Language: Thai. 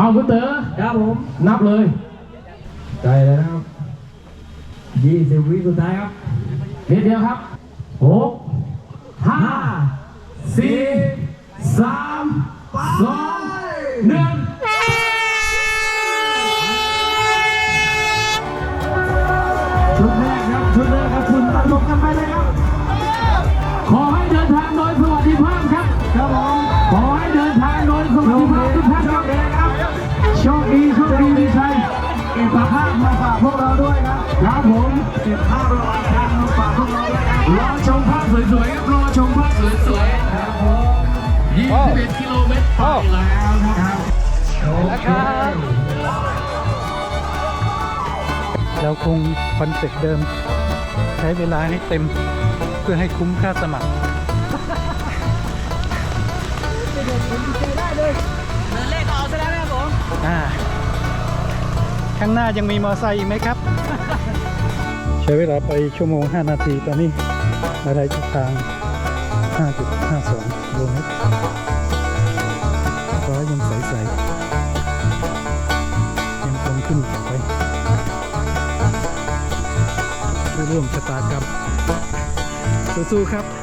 เอาคุณเต๋อครับผม นับเลยใจเลยนะครับยี่สิบวิสุดท้ายครับนิดเดียวครับหกห้าสี่สามสองหนึ่งชุดแรกครับ ชุดแรกครับ คุณตัดลงกันไปเลยครับ ขอให้เดินทางโดยสวัสดิภาพครับ ครับผม ขอให้เดิน โชคดีโชคดีมีชัยเก็บภาพมาฝากพวกเราด้วยครับครับผมเก็บภาพระหว่างทางมาฝากพวกเราด้วยครับรอชมภาพสวยๆครับรอชมภาพสวยๆครับผม21กิโลเมตรไปแล้วนะครับแล้วครับเราคงคอนเซ็ปต์เดิม ใช้เวลาให้เต็มเพื่อให้คุ้มค่าสมัคร ข้างหน้ายังมีมอไซค์อีกไหมครับ ใช้เวลาไปชั่วโมง 5 นาทีตอนนี้มาได้ทิศทาง 5.52กิโลเมตรฟ้ายังใสๆยังคงขึ้นต่อไปเพื่อร่วมชะตากรรมสู้ๆครับ